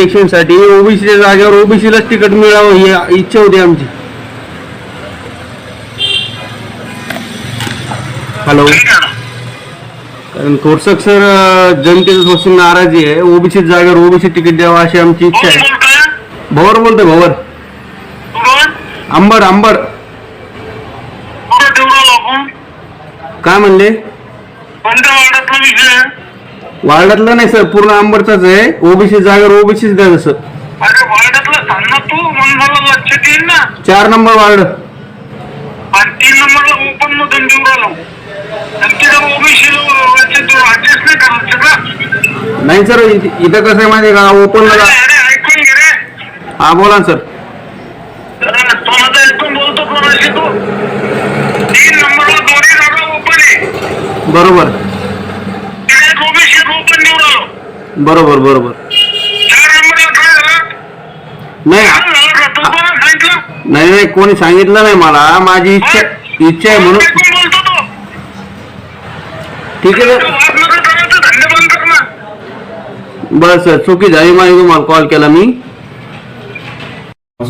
इलेक्शनसाठी ओबीसीच्या जागेवर ओबीसीलाच तिकीट मिळावं ही इच्छा होती आमची. हॅलो कारण थोडसक सर जनतेचं थोडीशी नाराजी आहे. ओबीसी जागेवर ओबीसी तिकीट द्यावं अशी आमची इच्छा आहे. भवर बोलतोय भवर. ठेवला आपण काय म्हणले? वार्डातला नाही सर पूर्ण अंबडचाच आहे. ओबीसी जागेवर ओबीसीच द्या जसं अरे वार्डातला सांग ना तू मग मला लक्षात येईल ना. चार नंबर वार्ड. आणि तीन नंबरला ओपन मधून देऊ राहिलो. आणि तिथं ओबीसी नाही करायचं का नाही सर इथं इथं कसं आहे माहिती आहे का? ओपनला अरे ऐकून घे रे. हा बोला ना सर. अरे, तो माझा ऐकून बोलतो कोणाशी तू? तीन नंबरला दोन्ही जागा ओपन आहे. बरोबर त्याच्यात ओबीसी ओपन देऊ राहिलो बरोबर बरोबर. चार नंबरला काय झालं नाही काय झालं का तू सांगितलं नाही नाही कोणी सांगितलं नाही मला. माझी इच्छा इच्छा आहे म्हणून बोलतो तो ठीक आहे तो वाद करायचं धंदे बंद कर ना? बरं सर चुकी झाली माझी तुम्हाला कॉल केला मी.